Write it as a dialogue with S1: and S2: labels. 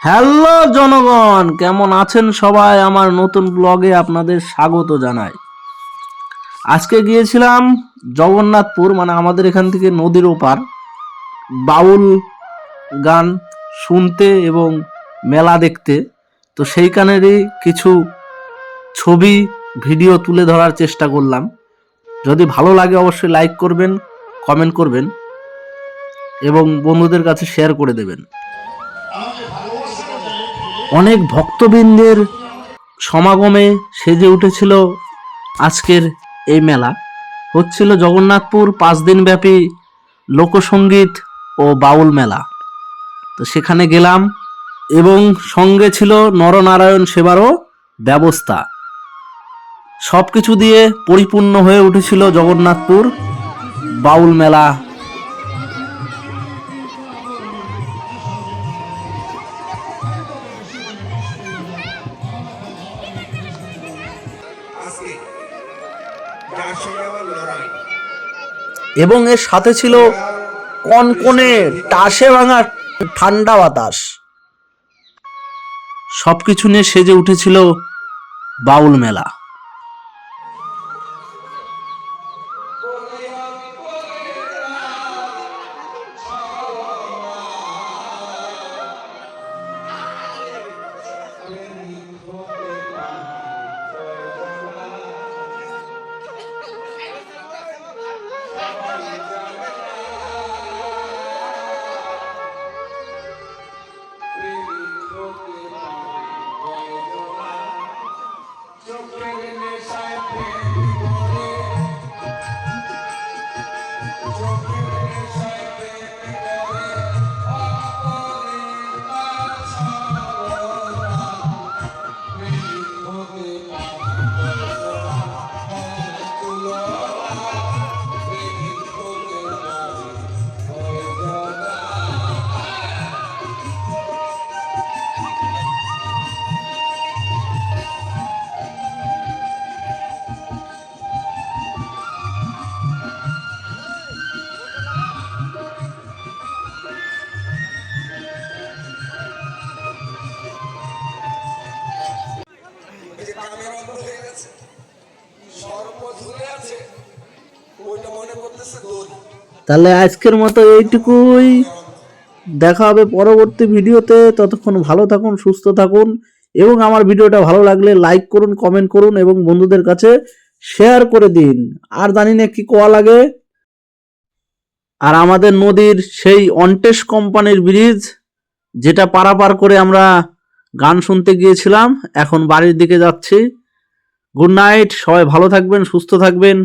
S1: Hello জনগণ, কেমন আছেন সবাই? আমার নতুন ব্লগে আপনাদের স্বাগত জানাই। আজকে গিয়েছিলাম জগন্নাথপুর মানে আমাদের এখান থেকে নদীর ওপার। বাউল গান শুনতে এবং মেলা দেখতে। তো সেইখানেরই কিছু ছবি, ভিডিও তুলে ধরার চেষ্টা করলাম। যদি ভালো লাগে অবশ্যই লাইক করবেন, কমেন্ট করবেন এবং বন্ধুদের কাছে শেয়ার করে দেবেন। অনেক ভক্তবৃন্দের সমাগমে সেজে উঠেছিল আজকের এই মেলা। হচ্ছিল জগন্নাথপুর পাঁচ দিন ব্যাপী লোকসঙ্গীত ও বাউল মেলা। তো সেখানে গেলাম এবং সঙ্গে ছিল নরনারায়ণ সেবারও ব্যবস্থা। সব কিছু দিয়ে পরিপূর্ণ হয়ে উঠেছিল জগন্নাথপুর বাউল মেলা এবং এর সাথে ছিল কনকনে টাসে ভাঙা ঠান্ডা বাতাস। সবকিছু নিয়ে সেজে উঠেছিল বাউল মেলা।
S2: এই যে কামের অন্ধ হয়ে গেছে। সর্ব ধরে আছে। ওইটা মনে করতেছে
S1: তাহলে আজকের মতো এইটুকুই। দেখা হবে পরবর্তী ভিডিওতে। ততক্ষণ ভালো থাকুন, সুস্থ থাকুন এবং আমার ভিডিওটা ভালো লাগলে লাইক করুন, কমেন্ট করুন এবং বন্ধুদের কাছে শেয়ার করে দিন। আর জানি না কি কোয়া লাগে। আর আমাদের নদীর সেই অন্টেশ কোম্পানির ব্রিজ, যেটা পারাপার করে আমরা গান শুনতে গিয়েছিলাম এখন বাড়ির দিকে যাচ্ছি। গুড নাইট সবাই ভালো থাকবেন সুস্থ থাকবেন।